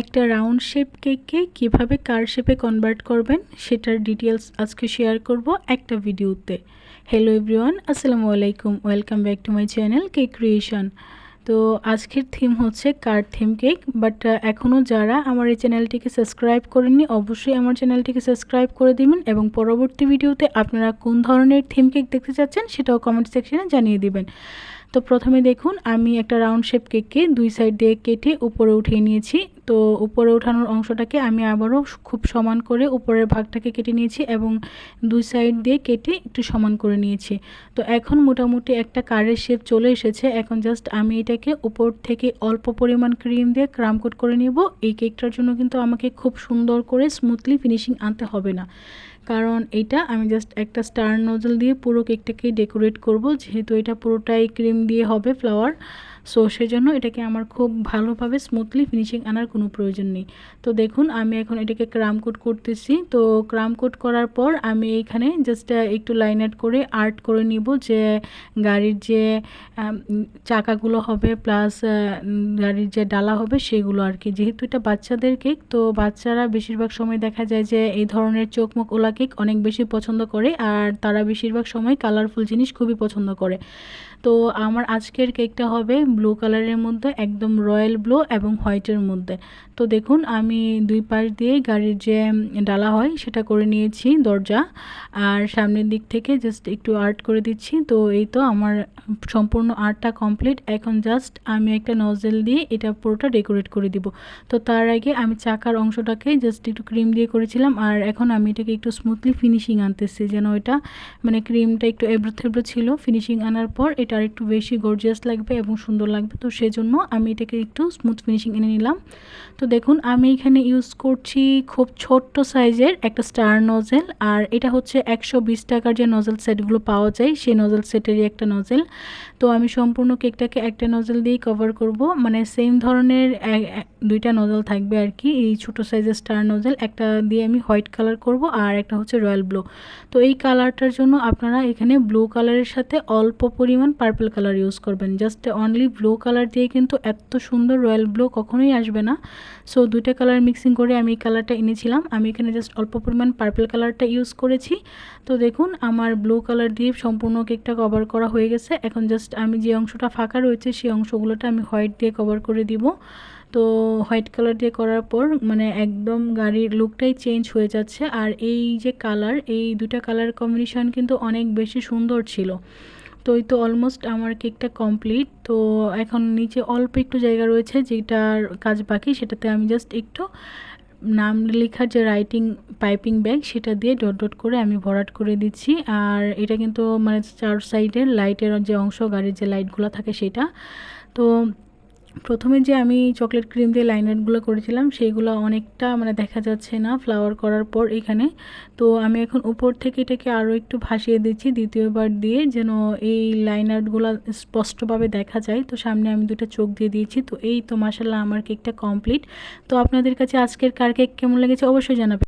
একটা round shape কেককে কীভাবে কার শেপে কনভার্ট করবেন সেটার ডিটেলস আজকে শেয়ার করব একটা ভিডিওতে হ্যালো এভরিওয়ান আসসালামু আলাইকুম welcome back to my channel cake creation তো আজকের থিম হচ্ছে কার থিম কেক বাট এখনও যারা আমার এই চ্যানেলটিকে সাবস্ক্রাইব করেননি, অবশ্যই আমার চ্যানেলটিকে সাবস্ক্রাইব করে দিবেন এবং পরবর্তী ভিডিওতে আপনারা কোন ধরনের থিম কেক দেখতে চাচ্ছেন সেটাও কমেন্ট সেকশনে জানিয়ে দিবেন। তো প্রথমে দেখুন, আমি একটা রাউন্ড শেপ কেককে দুই সাইড দিয়ে কেটে উপরে উঠিয়ে নিয়েছি। তো উপরে ওঠানোর অংশটাকে আমি আবারও খুব সমান করে উপরের ভাগটাকে কেটে নিয়েছি এবং দুই সাইড দিয়ে কেটে একটু সমান করে নিয়েছি। তো এখন মোটামুটি একটা কারের শেপ চলে এসেছে। এখন জাস্ট আমি এটাকে উপর থেকে অল্প পরিমাণ ক্রিম দিয়ে ক্রাম কোট করে নেব। এই কেকটার জন্য কিন্তু আমাকে খুব সুন্দর করে স্মুথলি ফিনিশিং আনতে হবে না। কারণ এটা আমি জাস্ট একটা স্টার নজল দিয়ে পুরো কেকটাকে ডেকোরেট করব। যেহেতু এটা পুরোটাই ক্রিম দিয়ে হবে ফ্লাওয়ার সো সেজন্য এটাকে আমার খুব ভালোভাবে স্মুথলি ফিনিশিং আনার কোনো প্রয়োজন নেই। তো দেখুন, আমি এখন এটাকে ক্রাম কোট করতেছি। তো ক্রাম কোট করার পর আমি এখানে জাস্ট একটু লাইন আর্ট করে আর্ট করে নিব যে গাড়ির যে চাকাগুলো হবে প্লাস গাড়ির যে ডালা হবে সেগুলো আর কি। যেহেতু এটা বাচ্চাদের কেক তো বাচ্চারা বেশিরভাগ সময় দেখা যায় যে এই ধরনের চোখ মুখ ওলা কেক অনেক বেশি পছন্দ করে আর তারা বেশিরভাগ সময় কালারফুল জিনিস খুবই পছন্দ করে। তো আমার আজকের কেকটা হবে ব্লু কালারের মধ্যে, একদম রয়্যাল ব্লু এবং হোয়াইটের মধ্যে। তো দেখুন, আমি দুই পাশ দিয়ে গাড়ির যে ডালা হয়, সেটা করে নিয়েছি দরজা। আর সামনের দিক থেকে জাস্ট একটু আর্ট করে দিচ্ছি। তো এই তো আমার সম্পূর্ণ আর্টটা কমপ্লিট এখন জাস্ট আমি একটা নজেল দিয়ে এটা পুরোটা ডেকোরেট করে দিব। তো তার আগে আমি চাকার অংশটাকে জাস্ট একটু ক্রিম দিয়ে করেছিলাম। আর এখন আমি এটাকে একটু স্মুথলি ফিনিশিং আনতেছি। যেন এটা মানে ক্রিমটা একটু এবড়ো থেবড়ো ছিল। ফিনিশিং আনার পর এটা আর একটু বেশি গর্জিয়াস লাগবে এবং সুন্দর লাগবে। তো সেজন্য আমি এটাকে একটু স্মুথ ফিনিশিং এনে নিলাম। তো দেখুন, আমি এখানে ইউজ করছি খুব ছোট্ট সাইজের একটা স্টার নজেল আর এটা হচ্ছে একশো বিশ টাকার যে নজেল সেটগুলো পাওয়া যায়, সেই নজেল সেটেরই একটা নজেল তো আমি সম্পূর্ণ কেকটাকে একটা নজেল দিয়েই কভার করব। মানে সেম ধরনের দুইটা নজেল থাকবে আর কি। এই ছোটো সাইজের স্টার নজেল একটা দিয়ে আমি হোয়াইট কালার করব, আর একটা হচ্ছে রয়্যাল ব্লু তো এই কালারটার জন্য আপনারা এখানে ব্লু কালারের সাথে অল্প পরিমাণ পার্পল কালার ইউজ করবেন। জাস্ট অনলি ব্লু কালার দিয়ে কিন্তু এত সুন্দর রয়্যাল ব্লু কখনোই আসবে না। সো দুইটা কালার মিক্সিং করে আমি এই কালারটা এনেছিলাম। আমি এখানে জাস্ট অল্প পরিমাণ পার্পল কালারটা ইউজ করেছি। তো দেখুন, আমার ব্লু কালার দিয়ে সম্পূর্ণ কেকটা কভার করা হয়ে গেছে। এখন জাস্ট আমি যে অংশটা ফাঁকা রয়েছে, সেই অংশগুলোটা আমি হোয়াইট দিয়ে কভার করে দিব। তো হোয়াইট কালার দিয়ে করার পর মানে একদম গাড়ির লুকটাই চেঞ্জ হয়ে যাচ্ছে। আর এই যে কালার এই দুটা কালার কম্বিনেশন কিন্তু অনেক বেশি সুন্দর ছিল। তো এই তো অলমোস্ট আমার কেকটা কমপ্লিট তো এখন নিচে অল্প একটু জায়গা রয়েছে যেটার কাজ বাকি, সেটাতে আমি জাস্ট একটু নাম লেখার যে রাইটিং পাইপিং ব্যাগ সেটা দিয়ে ডট ডট করে আমি ভরাট করে দিচ্ছি। আর এটা কিন্তু মানে চার সাইডের লাইটের যে অংশ, গাড়ির যে লাইটগুলো থাকে সেটা। তো প্রথমে যে আমি চকলেট ক্রিম দিয়ে লাইনারগুলো করেছিলাম সেইগুলো অনেকটা মানে দেখা যাচ্ছে না ফ্লাওয়ার করার পর এখানে। তো আমি এখন উপর থেকে এটাকে আরও একটু ভাসিয়ে দিচ্ছি, দ্বিতীয়বার দিয়ে যেন এই লাইনারগুলো স্পষ্টভাবে দেখা যায়। তো সামনে আমি দুটো চোখ দিয়ে দিয়েছি, তো এই তো মাসাল্লাহ আমার কেকটা কমপ্লিট তো আপনাদের কাছে আজকের কার কেক কেমন লেগেছে অবশ্যই জানাবেন।